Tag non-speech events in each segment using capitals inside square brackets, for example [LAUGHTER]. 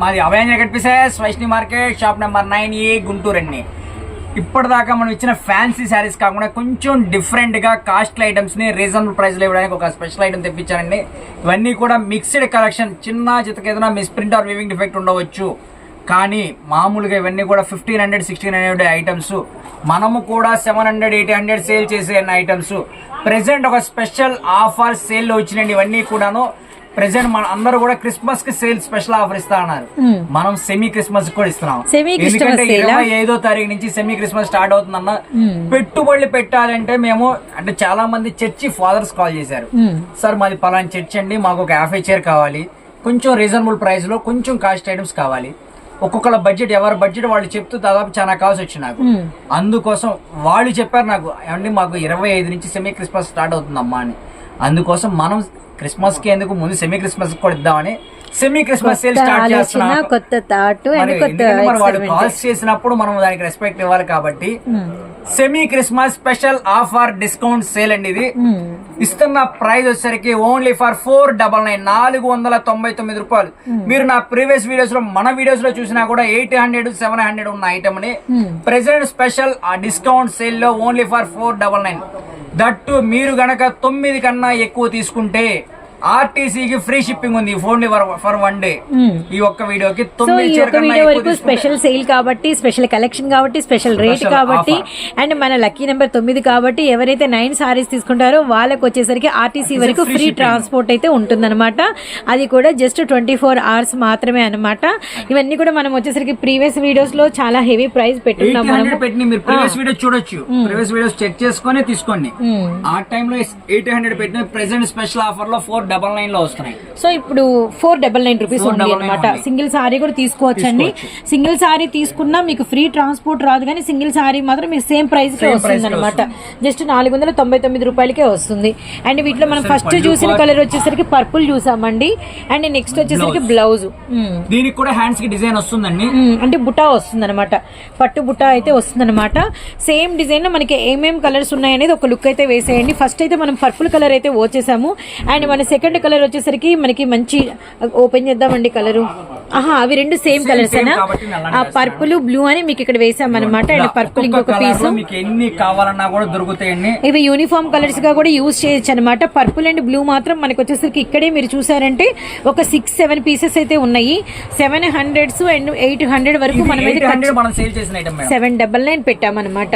మాది అభయ కనిపిస్తాయి Vaishnavi market shop number nine A Guntur అండి. ఇప్పటిదాకా మనం ఇచ్చిన ఫ్యాన్సీ శారీస్ కాకుండా కొంచెం డిఫరెంట్గా కాస్ట్లీ ఐటమ్స్ని రీజనబుల్ ప్రైస్లో ఇవ్వడానికి ఒక స్పెషల్ ఐటమ్ తెప్పించానండి ఇవన్నీ కూడా మిక్స్డ్ కలెక్షన్ చిన్న చితక ఏదైనా miss print or weaving defect ఉండవచ్చు. కానీ మామూలుగా ఇవన్నీ కూడా fifteen hundred sixteen hundred items మనము కూడా seven hundred eighty hundred sale చేసే ఐటమ్స్ ప్రెసెంట్ ఒక స్పెషల్ ఆఫర్ సేల్లో వచ్చినండి ఇవన్నీ కూడాను. ప్రెసెంట్ మన అందరూ కూడా క్రిస్మస్కి సేల్ స్పెషల్ ఆఫర్ ఇస్తా ఉన్నారు మనం సెమీ క్రిస్మస్ కూడా ఇస్తున్నాం. ఎందుకంటే? ఇరవై ఐదో తారీఖు నుంచి సెమీ క్రిస్మస్ స్టార్ట్ అవుతుందన్న పెట్టుబడులు పెట్టాలంటే మేము అంటే చాలా మంది చర్చి ఫాదర్స్ కాల్ చేశారు. సార్ మాది పలానా చర్చ్ అండి మాకు ఒక యాభై చైర్ కావాలి. కొంచెం రీజనబుల్ ప్రైస్లో కొంచెం కాస్ట్ ఐటమ్స్ కావాలి. ఒక్కొక్కళ్ళ బడ్జెట్ ఎవరి బడ్జెట్ వాళ్ళు చెప్తూ దాదాపు చాలా కావాల్సి వచ్చి నాకు. అందుకోసం వాళ్ళు చెప్పారు నాకు ఏమండి మాకు ఇరవై ఐదు నుంచి సెమీ క్రిస్మస్ స్టార్ట్ అవుతుందమ్మా అని. అందుకోసం మనం క్రిస్మస్కి ఎందుకు ముందు సెమీ క్రిస్మస్ కూడా ఇద్దామని సెమీ క్రిస్మస్ సేల్ స్టార్ట్ చేస్తున్నాం. కొత్త థాట్ experiment. కాల్స్ చేసినప్పుడు మనం దానికి రెస్పెక్ట్ ఇవ్వాలి కాబట్టి semi Christmas special offer discount sale అండి ఇది. ఇస్తున్న ప్రైస్ వచ్చేసరికి only for four double nine నాలుగు వందల తొంభై తొమ్మిది రూపాయలు. మీరు నా ప్రీవియస్ వీడియోస్లో మన వీడియోస్లో చూసినా కూడా ఎయిట్ హండ్రెడ్ సెవెన్ హండ్రెడ్ ఉన్న ఐటమ్ని ప్రెసెంట్ స్పెషల్ ఆ డిస్కౌంట్ సేల్లో only for four double nine that మీరు గనక తొమ్మిది కన్నా ఎక్కువ తీసుకుంటే ఆర్టీసీకి ఫ్రీ షిప్పింగ్ ఉంది. Only for one day. ఈ ఒక్క వీడియోకి వరకు స్పెషల్ సేల్ కాబట్టి స్పెషల్ కలెక్షన్ కాబట్టి స్పెషల్ రేట్ కాబట్టి. అండ్ మన లక్కీ నెంబర్ తొమ్మిది కాబట్టి ఎవరైతే నైన్ సారీస్ తీసుకుంటారో వాళ్ళకి వచ్చేసరికి ఆర్టీసీ వరకు ఫ్రీ. ట్రాన్స్పోర్ట్ అయితే ఉంటుందన్నమాట. అది కూడా జస్ట్ ట్వంటీ ఫోర్ అవర్స్ మాత్రమే అన్నమాట. ఇవన్నీ కూడా మనం వచ్చేసరికి ప్రీవియస్ వీడియోస్లో చాలా హెవీ ప్రైస్ పెట్టున్నాం మీరు ప్రీవియస్ వీడియో చూడొచ్చు. ప్రీవియస్ వీడియోస్ చెక్ చేసుకొని తీసుకోండి. ఆ టైంలో ఎయిట్ హండ్రెడ్ పెట్టిన ప్రెసెంట్ స్పెషల్ ఆఫర్లో ఫోర్ డబల్ నైన్లో వస్తున్నాయి. సో ఇప్పుడు ఫోర్ డబల్ నైన్ రూపీస్ ఉంది 499 అనమాట. సింగిల్ సారీ కూడా తీసుకోవచ్చండి. సింగిల్ సారీ తీసుకున్నా మీకు ఫ్రీ ట్రాన్స్పోర్ట్ రాదు కానీ సింగిల్ సారీ మాత్రం మీకు సేమ్ ప్రైస్కి వస్తుంది అనమాట జస్ట్ నాలుగు వందల తొంభై తొమ్మిది రూపాయలకే వస్తుంది. అండ్ వీటిలో మనం ఫస్ట్ చూసిన కలర్ వచ్చేసరికి పర్పుల్ చూసామండి. అండ్ నెక్స్ట్ వచ్చేసరికి బ్లౌజ్ దీనికి కూడా హ్యాండ్స్కి డిజైన్ వస్తుందండి. అంటే బుటా వస్తుంది అనమాట పట్టు బుటా అయితే వస్తుంది అనమాట సేమ్ డిజైన్లో మనకి ఏమేం కలర్స్ ఉన్నాయనేది ఒక లుక్ అయితే వేసేయండి. ఫస్ట్ అయితే మనం పర్పుల్ కలర్ అయితే వచ్చేసాము. అండ్ మన సెకండ్ కలర్ వచ్చేసరికి మనకి మంచి ఓపెన్ చేద్దామండి కలరు ఆహా అవి రెండు సేమ్ కలర్స్ ఆ పర్పుల్ బ్లూ అని మీకు ఇక్కడ వేసాం అనమాట అండ్ పర్పుల్ ఇంకొక పీస్లో మీకు ఎన్ని కావాలన్నా కూడా దొరుకుతాయండి. ఇవి యూనిఫామ్ కలర్స్గా కూడా యూజ్ చేయొచ్చు అనమాట పర్పుల్ అండ్ బ్లూ మాత్రం మనకి వచ్చేసరికి ఇక్కడే మీరు చూసారంటే ఒక సిక్స్ సెవెన్ పీసెస్ అయితే ఉన్నాయి. Seven hundreds and eight hundred వరకు మనం సెవెన్ డబల్ నైన్ పెట్టామన్నమాట.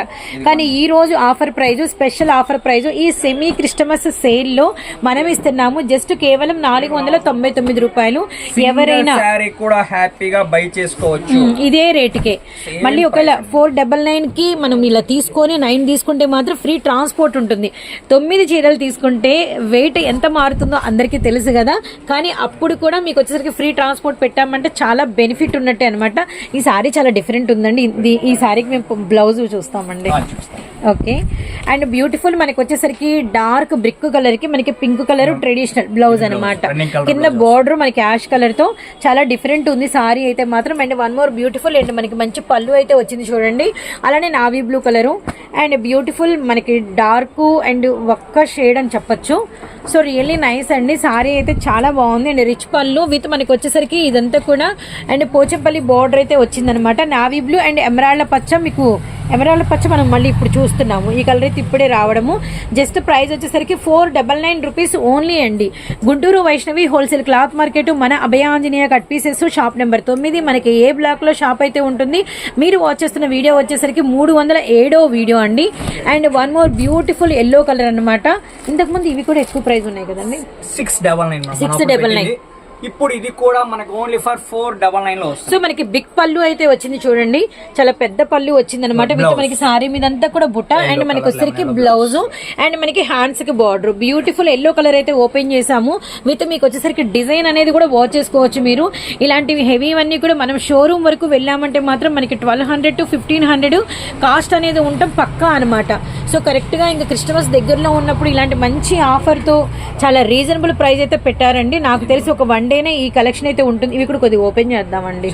కానీ ఈ రోజు offer price special offer price ఈ సెమీ క్రిస్టమస్ సేల్లో మనం ఇస్తున్నాము. జస్ట్ కేవలం నాలుగు వందల తొంభై తొమ్మిది రూపాయలు. ఎవరైనా శారీ కూడా హ్యాపీగా బై చేసుకోవచ్చు. ఇదే రేటుకే. మళ్ళీ ఒకవేళ ఫోర్ డబల్ నైన్కి మనం ఇలా తీసుకొని నైన్ తీసుకుంటే మాత్రం ఫ్రీ ట్రాన్స్పోర్ట్ ఉంటుంది. తొమ్మిది చీరలు తీసుకుంటే వెయిట్ ఎంత మారుతుందో అందరికీ తెలుసు కదా. కానీ అప్పుడు కూడా మీకు వచ్చేసరికి ఫ్రీ ట్రాన్స్పోర్ట్ పెట్టామంటే చాలా బెనిఫిట్ ఉన్నట్టే అనమాట ఈ సారీ చాలా డిఫరెంట్ ఉందండి. ఈ సారీకి మేము బ్లౌజ్ చూస్తామండి. ఓకే అండ్ బ్యూటిఫుల్ మనకి వచ్చేసరికి డార్క్ బ్రిక్ కలర్కి మనకి పింక్ కలర్ ట్రెడిషనల్ బ్లౌజ్ అనమాట కింద బోర్డర్ మనకి యాష్ కలర్తో చాలా డిఫరెంట్ ఉంది సారీ అయితే మాత్రం. And one more beautiful and మనకి మంచి పళ్ళు అయితే వచ్చింది చూడండి. అలానే navy blue colour and beautiful మనకి డార్క్ అండ్ ఒక్క షేడ్ అని చెప్పొచ్చు. సో రియల్లీ నైస్ అండి. సారీ అయితే చాలా బాగుంది. అండ్ రిచ్ పళ్ళు విత్ మనకి వచ్చేసరికి ఇదంతా కూడా. అండ్ పోచంపల్లి బార్డర్ అయితే వచ్చిందనమాట నావీ బ్లూ అండ్ ఎమరాళ్ళ పచ్చ మీకు ఎమరాల్డ్ పచ్చ మనం మళ్ళీ ఇప్పుడు చూస్తున్నాము. ఈ కలర్ అయితే ఇప్పుడే రావడము. జస్ట్ ప్రైస్ వచ్చేసరికి four double nine rupees only అండి. Guntur Vaishnavi wholesale cloth market మన Abhayanjaneya cut pieces shop number తొమ్మిది. మనకి ఏ బ్లాక్లో షాప్ అయితే ఉంటుంది మీరు వాచ్ చేస్తున్న వీడియో వచ్చేసరికి మూడు వందల ఏడో వీడియో అండి. And one more beautiful yellow colour అనమాట ఇంతకుముందు ఇవి కూడా ఎక్కువ ప్రైస్ ఉన్నాయి కదండి? Six double nine madam. Six మనం ఇప్పుడు ఇది కూడా మనకు ఓన్లీ ఫర్ ఫోర్ డబల్ నైన్లో సో మనకి బిగ్ పళ్ళు అయితే వచ్చింది చూడండి. చాలా పెద్ద పళ్ళు వచ్చింది అనమాట. మనకి సారీ మీద అంతా కూడా బుట్ట అండ్ మనకి వచ్చేసరికి బ్లౌజ్ అండ్ మనకి హ్యాండ్స్కి బార్డర్ బ్యూటిఫుల్ ఎల్లో కలర్ అయితే ఓపెన్ చేసాము విత్ మీకు వచ్చేసరికి డిజైన్ అనేది కూడా వాచ్ చేసుకోవచ్చు మీరు. ఇలాంటివి హెవీ అన్ని కూడా మనం షోరూమ్ వరకు వెళ్ళామంటే మాత్రం మనకి twelve hundred to fifteen hundred cost అనేది ఉండటం పక్కా అనమాట సో కరెక్ట్గా ఇంకా క్రిస్టమస్ దగ్గరలో ఉన్నప్పుడు ఇలాంటి మంచి ఆఫర్తో చాలా రీజనబుల్ ప్రైస్ అయితే పెట్టారండి. నాకు తెలిసి ఒక వన్ డేనే ఈ కలెక్షన్ అయితే ఉంటుంది. ఇవి కూడా కొద్దిగా ఓపెన్ చేద్దామండి.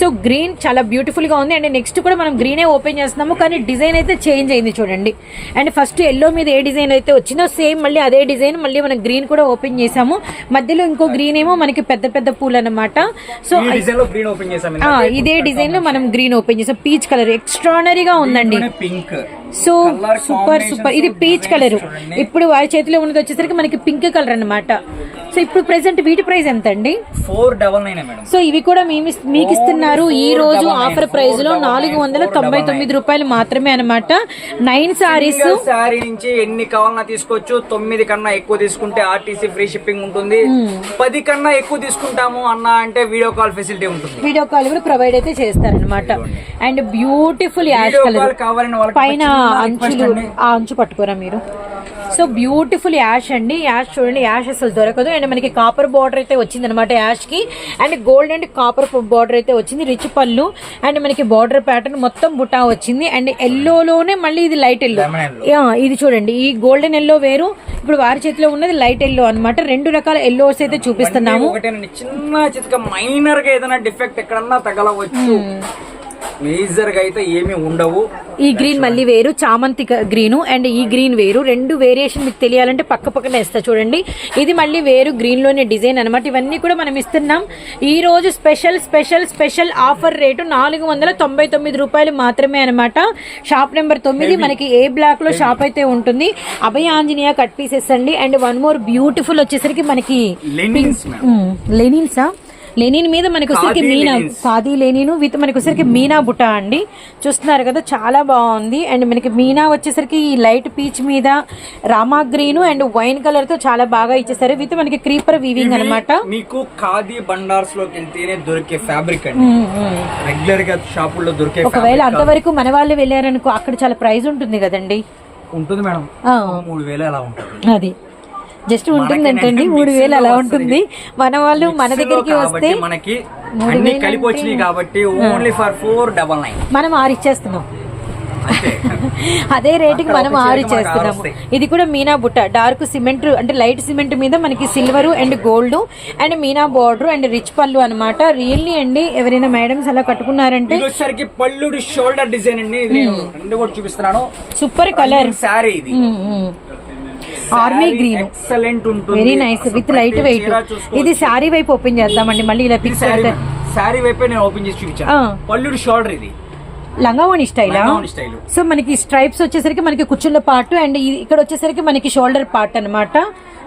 సో గ్రీన్ చాలా బ్యూటిఫుల్గా ఉంది. అండ్ నెక్స్ట్ కూడా మనం గ్రీనే ఓపెన్ చేస్తున్నాము. కానీ డిజైన్ అయితే చేంజ్ అయింది చూడండి. అండ్ ఫస్ట్ ఎల్లో మీద ఏ డిజైన్ అయితే వచ్చిందో సేమ్ మళ్ళీ అదే డిజైన్ మళ్ళీ మనం గ్రీన్ కూడా ఓపెన్ చేసాము మధ్యలో ఇంకో గ్రీన్ ఏమో మనకి పెద్ద పెద్ద పూలు అన్నమాట. సో ఇదే డిజైన్లో మనం గ్రీన్ ఓపెన్ చేసాం పీచ్ కలర్ ఎక్స్ట్రానరీగా ఉందండి. పింక్ సో సూపర్ సూపర్ ఇది పీచ్ కలర్. ఇప్పుడు వారి చేతిలో ఉన్నది వచ్చేసరికి మనకి పింక్ కలర్ అన్నమాట. సో ఇప్పుడు ప్రెసెంట్ వీటి ప్రైస్ ఎంత అండి ఫోర్ డబల్ నైన్ సో ఇవి కూడా మేము మీకు ఇస్తున్నారు. ఈ రోజు ఆఫర్ ప్రైస్లో నాలుగు వందల తొంభై తొమ్మిది రూపాయలు మాత్రమే అన్నమాట. నైన్ సారీస్ శారీ నుంచి ఎన్ని కావాలన్నా తీసుకోవచ్చు. తొమ్మిది కన్నా ఎక్కువ తీసుకుంటే ఆర్టీసీ ఫ్రీ షిప్పింగ్ ఉంటుంది. పది కన్నా ఎక్కువ తీసుకుంటాము అన్న అంటే వీడియో కాల్ ఫెసిలిటీ ఉంటుంది. వీడియో కాల్ కూడా ప్రొవైడ్ అయితే చేస్తారనమాట and beautiful ash colour call కావాలని పైన అంచులు. ఆ అంచు పట్టుకోరా మీరు. సో బ్యూటిఫుల్ యాష్ అండి. యాష్ చూడండి యాష్ అసలు దొరకదు. అండ్ మనకి కాపర్ బార్డర్ అయితే వచ్చింది అనమాట Yaskhi and gold and copper border అయితే వచ్చింది. రిచ్ పళ్ళు. అండ్ మనకి బార్డర్ ప్యాటర్న్ మొత్తం బుటా వచ్చింది. అండ్ ఎల్లోలోనే మళ్ళీ ఇది లైట్ ఎల్లో. ఇది చూడండి. ఈ గోల్డెన్ ఎల్లో వేరు. ఇప్పుడు వారి చేతిలో ఉన్నది లైట్ ఎల్లో అన్నమాట. రెండు రకాల ఎల్లోస్ అయితే చూపిస్తున్నాము. చిన్న చితక మైనర్గా ఏదైనా డిఫెక్ట్ ఎక్కడన్నా తగలవచ్చు. మేజర్గా అయితే ఏమీ ఉండవు. ఈ గ్రీన్ మళ్ళీ వేరు చామంతి గ్రీన్ అండ్ ఈ గ్రీన్ వేరు. రెండు వేరియేషన్ మీకు తెలియాలంటే పక్క పక్కన వేస్తా చూడండి. ఇది మళ్ళీ వేరు గ్రీన్లోనే డిజైన్ అనమాట ఇవన్నీ కూడా మనం ఇస్తున్నాం. ఈ రోజు special special special offer rate నాలుగు వందల తొంభై తొమ్మిది రూపాయలు మాత్రమే అనమాట షాప్ నెంబర్ తొమ్మిది మనకి ఏ బ్లాక్లో షాప్ అయితే ఉంటుంది. అభయ ఆంజనేయ కట్ పీసెస్ అండి. అండ్ వన్ మోర్ బ్యూటిఫుల్ వచ్చేసరికి మనకి లెనిన్సా లెనిన్ మీద మనకి వచ్చేసరికి ఖాదీ మీనా. ఖాదీ లెనిన్ విత్ మనకి వచ్చేసరికి మీనా బుట్ట అండి. చూస్తున్నారు కదా చాలా బాగుంది. అండ్ మనకి మీనా వచ్చేసరికి ఈ లైట్ పీచ్ మీద రామా గ్రీన్ అండ్ వైన్ కలర్తో చాలా బాగా ఇచ్చేసారు. విత్ మనకి క్రీపర్ వీవింగ్ అనమాట మీకు ఖాదీ బండార్స్లోకి వెళ్తేనే దొరికే ఫ్యాబ్రిక్ అండి. రెగ్యులర్గా షాపుల్లో దొరికే ఒకవేళ అంతవరకు మన వాళ్ళు వెళ్ళారనుకో అక్కడ చాలా ప్రైస్ ఉంటుంది కదండి. ఉంటుంది మేడం. మూడు వేలు అలా ఉంటుంది. అది. జస్ట్ ఉంటుందంటండి మూడు వేలు అలా ఉంటుంది. మన వాళ్ళు మన దగ్గరికి వస్తే మనకి అన్ని కలిపి వచ్చినాయి కాబట్టి only for four double nine మనం ఆరు ఇచ్చేస్తున్నాం. [LAUGHS] అదే రేటుకి మనం ఆరు చేస్తున్నాము. ఇది కూడా మీనా బుట్ట డార్క్ సిమెంట్ అంటే లైట్ సిమెంట్ మీద మనకి silver and gold and meena border and rich పళ్ళు అన్నమాట. రియల్లీ అండి ఎవరైనా మేడమ్స్ అలా కట్టుకున్నారంటే వచ్చేసరికి పళ్ళుడి షోల్డర్ డిజైన్ అండి. చూపిస్తున్నాను. సూపర్ కలర్ ఇది. ఆర్మీ గ్రీన్ ఎక్సలెంట్ ఉంటుంది. Very nice with light weight. ఇది శారీ వైపు ఓపెన్ చేద్దామండి. మళ్ళీ ఇలా పిక్స్ శారీ వైపే నేను ఓపెన్ చేసి చూపించాను. పళ్ళుడి షోల్డర్ ఇది. లంగావణి స్టైలా సో మనకి స్ట్రైప్స్ వచ్చేసరికి మనకి కుచ్చుళ్ళ పార్ట్ అండ్ ఇక్కడ వచ్చేసరికి మనకి షోల్డర్ పార్ట్ అన్నమాట.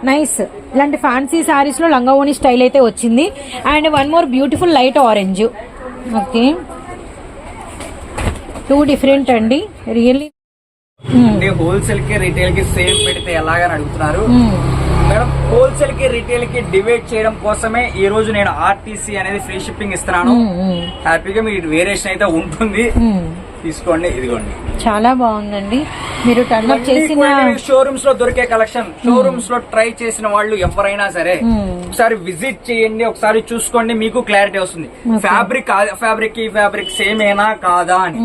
నైస్ ఇలాంటి ఫ్యాన్సీ సారీస్లో లంగావోణి స్టైల్ అయితే వచ్చింది. And one more beautiful light orange okay two different అండి. రియల్లీ అంటే హోల్సేల్కి రిటైల్కి సేమ్ పెడితే ఎలాగని అడుగుతున్నారు. మేడం హోల్సేల్కి రిటైల్కి డివైడ్ చేయడం కోసమే ఈ రోజు నేను ఆర్టీసీ అనేది ఫ్రీ షిప్పింగ్ ఇస్తున్నాను. హ్యాపీగా మీ వేరియేషన్ అయితే ఉంటుంది. తీసుకోండి ఇదిగోండి. చాలా బాగుందండి. మీరు టర్న్ అప్ చేసిన షోరూమ్స్లో దొరికే కలెక్షన్ షోరూమ్స్లో ట్రై చేసిన వాళ్ళు ఎవరైనా సరే ఒకసారి విజిట్ చేయండి ఒకసారి చూసుకోండి మీకు క్లారిటీ వస్తుంది. ఫ్యాబ్రిక్ ఫ్యాబ్రిక్ ఈ ఫ్యాబ్రిక్ సేమ్ ఏనా కాదా అని.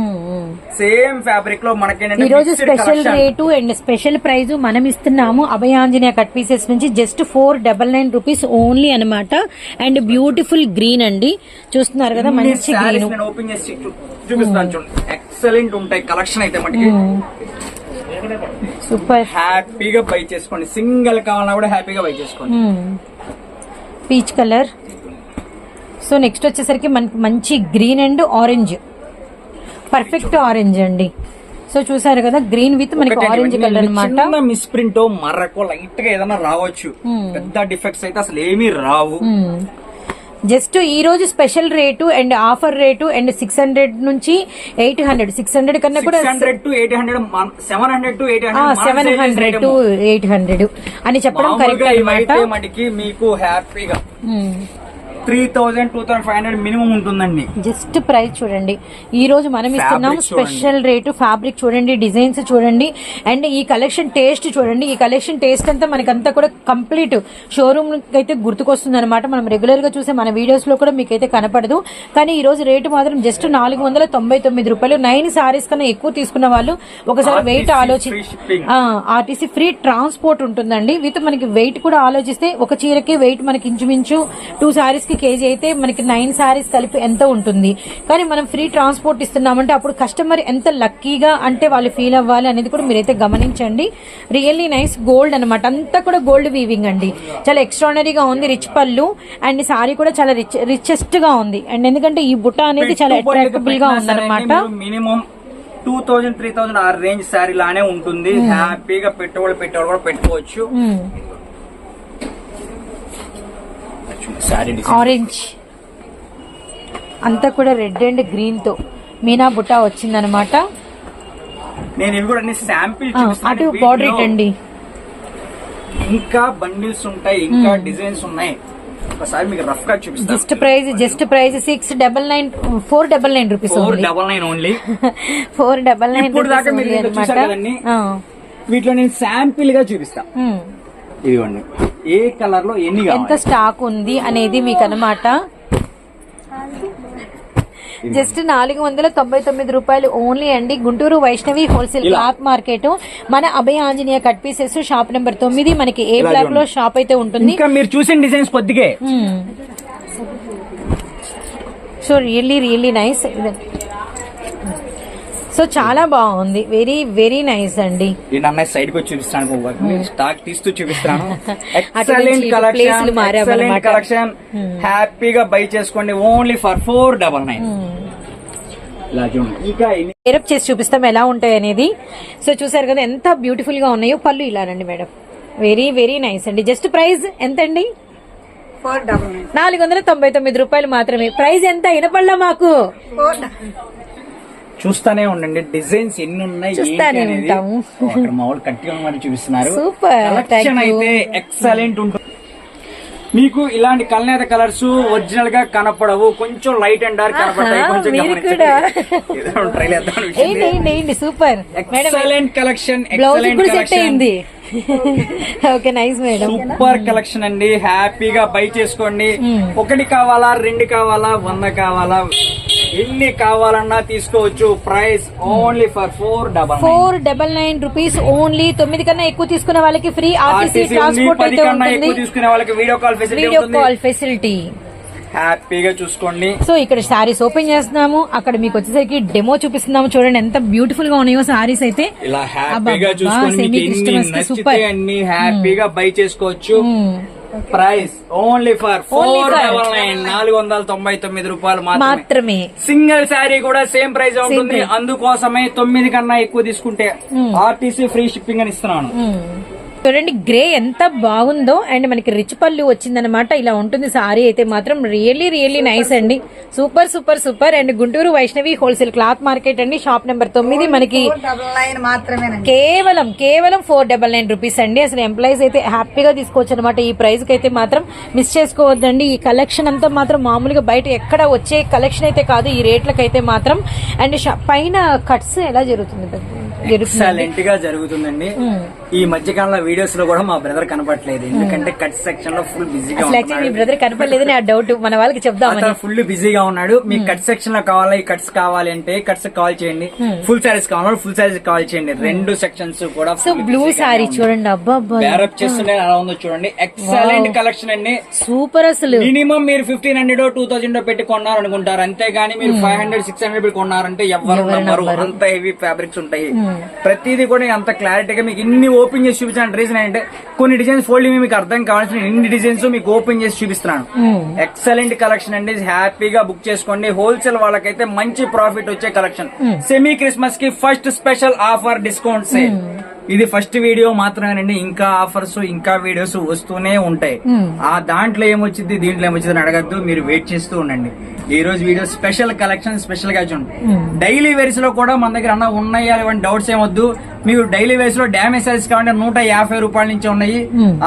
సేమ్ ఫ్యాబ్రిక్లో ఈ మనకేంటంటే రోజు special. Rate and special price మనం ఇస్తున్నాము. అభయాంజనేయ కట్ పీసెస్ నుంచి just four double nine rupees only అన్నమాట. అండ్ బ్యూటిఫుల్ గ్రీన్ అండి. చూస్తున్నారు కదా మంచి గ్రీన్ ఓపెన్ చేసి చూపిస్తాను చూడండి. ఎక్సలెంట్ ఉంటాయి కలెక్షన్ అయితే మనకి సూపర్. హ్యాపీగా బై చేసుకోండి. సింగిల్ కావాలన్నా కూడా హ్యాపీగా బై చేసుకోండి. Peach colour. సో నెక్స్ట్ వచ్చేసరికి మనకి మంచి green and orange. Perfect orange అండి. సో చూసారు కదా గ్రీన్ విత్ మనకి ఆరెంజ్ కలర్ అనమాట మిస్ ప్రింట్ మరకో లైట్గా ఏదైనా రావచ్చు. పెద్ద డిఫెక్ట్స్ అయితే అసలు ఏమీ రావు. జస్ట్ ఈ రోజు special rate and offer rate and six hundred నుంచి ఎయిట్ హండ్రెడ్. సిక్స్ హండ్రెడ్ కన్నా కూడా hundred to eight hundred seven hundred to eight seven hundred to eight hundred అని చెప్పడం కరెక్ట్ మనకి మీకు హ్యాపీగా. Three thousand two thousand five hundred minimum ఉంటుందండి. Just price చూడండి. ఈ రోజు మనం ఇస్తున్నాం. స్పెషల్ రేటు ఫ్యాబ్రిక్ చూడండి డిజైన్స్ చూడండి అండ్ ఈ కలెక్షన్ టేస్ట్ చూడండి. ఈ కలెక్షన్ టేస్ట్ అంతా మనకంతా కూడా కంప్లీట్ షోరూమ్ అయితే గుర్తుకొస్తుంది అనమాట మనం రెగ్యులర్గా చూసే మన వీడియోస్లో కూడా మీకైతే కనపడదు. కానీ ఈ రోజు రేటు మాత్రం జస్ట్ నాలుగు వందల తొంభై తొమ్మిది రూపాయలు. నైన్ సారీస్ కన్నా ఎక్కువ తీసుకున్న వాళ్ళు ఒకసారి వెయిట్ ఆలోచి. ఆర్టీసీ ఫ్రీ ట్రాన్స్పోర్ట్ ఉంటుందండి. విత్ మనకి వెయిట్ కూడా ఆలోచిస్తే ఒక చీరకి వెయిట్ మనకి ఇంచుమించు టూ సారీస్కి కేజీ అయితే మనకి నైన్ సారీస్ కలిపి ఎంత ఉంటుంది? కానీ మనం ఫ్రీ ట్రాన్స్పోర్ట్ ఇస్తున్నామంటే అప్పుడు కస్టమర్ ఎంత లక్కీగా అంటే వాళ్ళు ఫీల్ అవ్వాలి అనేది కూడా మీరైతే గమనించండి. రియల్లీ నైస్ గోల్డ్ అనమాట అంతా కూడా గోల్డ్ వీవింగ్ అండి. చాలా ఎక్స్ట్రానరీగా ఉంది రిచ్ పళ్ళు. అండ్ సారీ కూడా చాలా రిచ్ రిచెస్ట్గా ఉంది. అండ్ ఎందుకంటే ఈ బుట్ట అనేది చాలా అట్రాక్టబుల్గా ఉందన్నమాట. Minimum two thousand three thousand ఆ రేంజ్ శారీ లానే ఉంటుంది. హ్యాపీగా పెట్టుబడి పెట్టేవాళ్ళు కూడా పెట్టుకోవచ్చు మ్మ్. శారీ ఆరెంజ్ అంతా కూడా రెడ్ అండ్ గ్రీన్తో. మీనా బుట్ట వచ్చిందనమాట. అటు బార్డర్ ఇటండి. ఇంకా బండిల్స్ ఉంటాయి ఇంకా డిజైన్స్ ఉన్నాయి. ఒకసారి మీకు రఫ్గా చూపిస్తాను. Just price just price six double nine four double nine rupees four double nine only four double nine ఇప్పుడు దాకా మీరు ఇందులో చూసారు కదండి? వీటిలో నేను శాంపిల్గా చూపిస్తా. ఇదిగోండి. ఏ కలర్లో ఎన్ని ఎంత స్టాక్ ఉంది అనేది మీకు అనమాట జస్ట్ నాలుగు వందల తొంభై తొమ్మిది రూపాయలు ఓన్లీ అండి. Guntur Vaishnavi wholesale. Cloth market. మన Abhaya Anjaneya cut pieces shop number తొమ్మిది. మనకి ఏ బ్లాక్లో. షాప్ అయితే ఉంటుంది. ఇంకా మీరు చూసిన designs కొద్దిగే. So really really nice so చాలా బాగుంది. వెరీ వెరీ నైస్ అండి. సైడ్కి చూపిస్తాను Hmm. స్టాక్ తీస్తూ చూపిస్తాను. Excellent collection. Excellent Hmm. హ్యాపీగా బై చేసుకోండి. Only for four double nine ఎరప్ చేసి చూపిస్తాం ఎలా ఉంటాయి అనేది. సో చూసారు కదా ఎంత బ్యూటిఫుల్గా ఉన్నాయో పళ్ళు ఇలానండి మేడం. వెరీ వెరీ నైస్ అండి. జస్ట్ ప్రైస్ ఎంత అండి నాలుగు వందల తొంభై తొమ్మిది రూపాయలు మాత్రమే. ప్రైస్ ఎంత? వినపడలా మాకు. చూస్తానే ఉండండి. డిజైన్స్ ఎన్ని ఉన్నాయి చూస్తానే ఉంటాము. మామూలు కట్టిగా మరి చూపిస్తున్నారు. Super, collection. అయితే ఎక్సలెంట్ ఉంటుంది మీకు ఇలాంటి కల్నేత కలర్స్ ఒరిజినల్గా కనపడవు. కొంచెం లైట్ అండ్ డార్క్ కనపడతాయి. Super. Excellent collection excellent collection [LAUGHS] okay nice madam. Super collection అండి. హ్యాపీగా బై చేసుకోండి. Hmm. ఒకటి కావాలా రెండు కావాలా వంద కావాలా? ఎన్ని కావాలన్నా తీసుకోవచ్చు. Price only for four double four double nine rupees only తొమ్మిది కన్నా ఎక్కువ తీసుకున్న వాళ్ళకి ఫ్రీ ఆర్టీసీ ట్రాన్స్పోర్ట్ అయితే ఉంటుంది. తీసుకునే వాళ్ళకి video call facility video call facility హ్యాపీగా చూసుకోండి. సో ఇక్కడ శారీస్ ఓపెన్ చేస్తున్నాము. అక్కడ మీకు వచ్చేసరికి డెమో చూపిస్తున్నాము. చూడండి ఎంత బ్యూటిఫుల్గా ఉన్నాయో శారీస్ అయితే. ఇలా హ్యాపీగా చూసుకోండి super. అన్ని హ్యాపీగా బై చేసుకోవచ్చు. మ్మ్. Price only for four double nine నాలుగు వందల తొంభై తొమ్మిది రూపాయలు మాత్రమే. సింగిల్ శారీ కూడా సేమ్ ప్రైస్ ఉంటుంది. అందుకోసమే తొమ్మిది కన్నా ఎక్కువ తీసుకుంటే ఆర్టీసీ ఫ్రీ షిప్పింగ్ అని ఇస్తున్నాను. మ్మ్. చూడండి గ్రే ఎంత బాగుందో అండ్ మనకి రిచ్ పళ్ళు వచ్చిందనమాట ఇలా ఉంటుంది సారీ అయితే మాత్రం రియల్లీ రియల్లీ నైస్ అండి. Super super super. And Guntur Vaishnavi wholesale cloth market అండి. షాప్ నెంబర్ తొమ్మిది మనకి కేవలం కేవలం ఫోర్ డబల్ నైన్ రూపీస్ అండి. అసలు ఎంప్లాయీస్ అయితే హ్యాపీగా తీసుకోవచ్చు అనమాట ఈ ప్రైస్కి అయితే మాత్రం మిస్ చేసుకోవద్దండి. ఈ కలెక్షన్ అంతా మాత్రం మామూలుగా బయట ఎక్కడ వచ్చే కలెక్షన్ అయితే కాదు. ఈ రేట్లకి అయితే మాత్రం. అండ్ పైన కట్స్ ఎలా జరుగుతుంది? ఎక్సలెంట్గా జరుగుతుందండి. ఈ మధ్య కాలంలో వీడియోస్లో కూడా మా బ్రదర్ కనపట్లేదు ఎందుకంటే కట్ సెక్షన్లో ఫుల్ బిజీగా మీ బ్రదర్ కనపడలేదు నా డౌట్ మన వాళ్ళకి చెప్దామని ఫుల్ బిజీగా ఉన్నాడు. మీకు కట్ సెక్షన్లో కావాలా కట్స్ కావాలి అంటే కట్స్ కాల్ చేయండి. ఫుల్ సారీస్ కావాలా ఫుల్ సారీస్ కాల్ చేయండి. రెండు సెక్షన్స్ కూడా సో బ్లూ సారీ చూడండి. అబ్బా బ్యారప్ చేస్తుంటే అలా ఉందో చూడండి. ఎక్సలెంట్ కలెక్షన్ అండి. సూపర్ అసలు. మినిమం మీరు ఫిఫ్టీన్ హండ్రెడ్ టూ థౌసండ్ పెట్టి కొన్నారు అనుకుంటారు అంతేగాని మీరు ఫైవ్ హండ్రెడ్ సిక్స్ హండ్రెడ్ పెట్టి కొన్నారంటే ఎవరు అంత హెవీ ఫ్యాబ్రిక్స్ ఉంటాయి. ప్రతిదీ కూడా అంత క్లారిటీగా మీకు ఇన్ని ఓపెన్ చేసి చూపించిన. రీజన్ ఏంటంటే కొన్ని డిజైన్స్ ఫోల్డింగ్ మీకు అర్థం కావాల్సిన ఇన్ని డిజైన్స్ మీకు ఓపెన్ చేసి చూపిస్తున్నాను. ఎక్సలెంట్ కలెక్షన్ అండి. హ్యాపీగా బుక్ చేసుకోండి. హోల్సేల్ వాళ్ళకైతే మంచి ప్రాఫిట్ వచ్చే కలెక్షన్ సెమీ క్రిస్మస్కి first special offer discount sale ఇది ఫస్ట్ వీడియో మాత్రమేనండి ఇంకా ఆఫర్స్ ఇంకా వీడియోస్ వస్తూనే ఉంటాయి. ఆ దాంట్లో ఏమొచ్చింది దీంట్లో ఏమొచ్చింది అని అడగద్దు. మీరు వెయిట్ చేస్తూ ఉండండి. ఈ రోజు వీడియో స్పెషల్ కలెక్షన్ స్పెషల్గా చూడండి. డైలీ వేర్స్లో కూడా మన దగ్గర అన్న ఉన్నాయా లేవని డౌట్స్ ఏమొద్దు. మీకు డైలీ వేస్లో డ్యామేజ్ సైజ్ కావాలంటే నూట యాభై రూపాయల నుంచి ఉన్నాయి.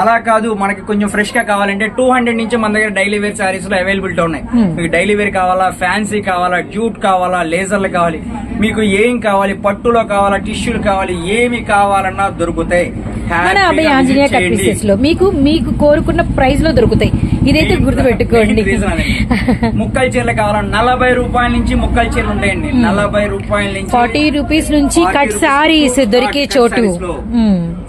అలా కాదు మనకి కొంచెం ఫ్రెష్గా కావాలంటే టూ హండ్రెడ్ నుంచి మన దగ్గర డైలీ వేర్ సారీస్లో అవైలబిలిటీ ఉన్నాయి. మీకు డైలీ వేర్ కావాలా ఫ్యాన్సీ కావాలా డ్యూట్ కావాలా లేజర్లు కావాలి. మీకు ఏం కావాలి పట్టులో కావాలా టిష్యూలు కావాలి ఏమి కావాలన్నా దొరుకుతాయి. మన హ్యాపీగా అభయ ఆంజనేయ కట్. పీసెస్లో మీకు మీకు కోరుకున్న ప్రైస్లో దొరుకుతాయి. ఇదైతే గుర్తుపెట్టుకోండి. ముక్కల చీరలు కావాలా? నలభై రూపాయల నుంచి ముక్కల చీరలు ఉంటాయండి. నలభై రూపాయల నుంచి ఫార్టీ రూపీస్ నుంచి 40 కట్ సారీస్ దొరికే చోటు.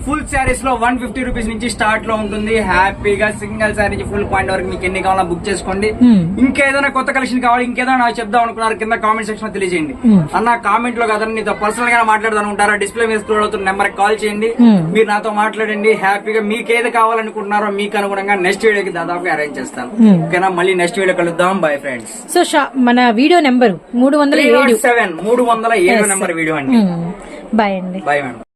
ఫుల్ శారీస్లో వన్ ఫిఫ్టీ రూపీస్ నుంచి స్టార్ట్లో ఉంటుంది. హ్యాపీగా సింగిల్ శారీ నుంచి ఫుల్ పాయింట్ వరకు మీకు ఎన్ని కావాలో బుక్ చేసుకోండి. Hmm. ఇంకేదైనా కొత్త కలెక్షన్ కావాలి ఇంకేదైనా నాకు చెప్దాం అనుకున్నారు కింద కామెంట్ సెక్షన్లో తెలియజేయండి. అన్న కామెంట్లో కాదని నీతో పర్సనల్గా మాట్లాడదాం అనుకుంటారా? డిస్ప్లే మీద స్క్రోల్ అవుతున్న నెంబర్ కాల్ చేయండి. మీరు నాతో మాట్లాడండి హ్యాపీగా మీకు ఏది కావాలనుకుంటున్నారో మీకు అనుగుణంగా నెక్స్ట్ వీడియోకి దాదాపుగా అరేంజ్ చేస్తాను. ఓకేనా మళ్ళీ నెక్స్ట్ వీడియో కలుద్దాం. బై ఫ్రెండ్స్ సో మన వీడియో నెంబర్ మూడు వందల ఏడు. సెవెన్ మూడు వందల ఏడు నెంబర్ వీడియో అండి. బాయ్ అండి. Bye madam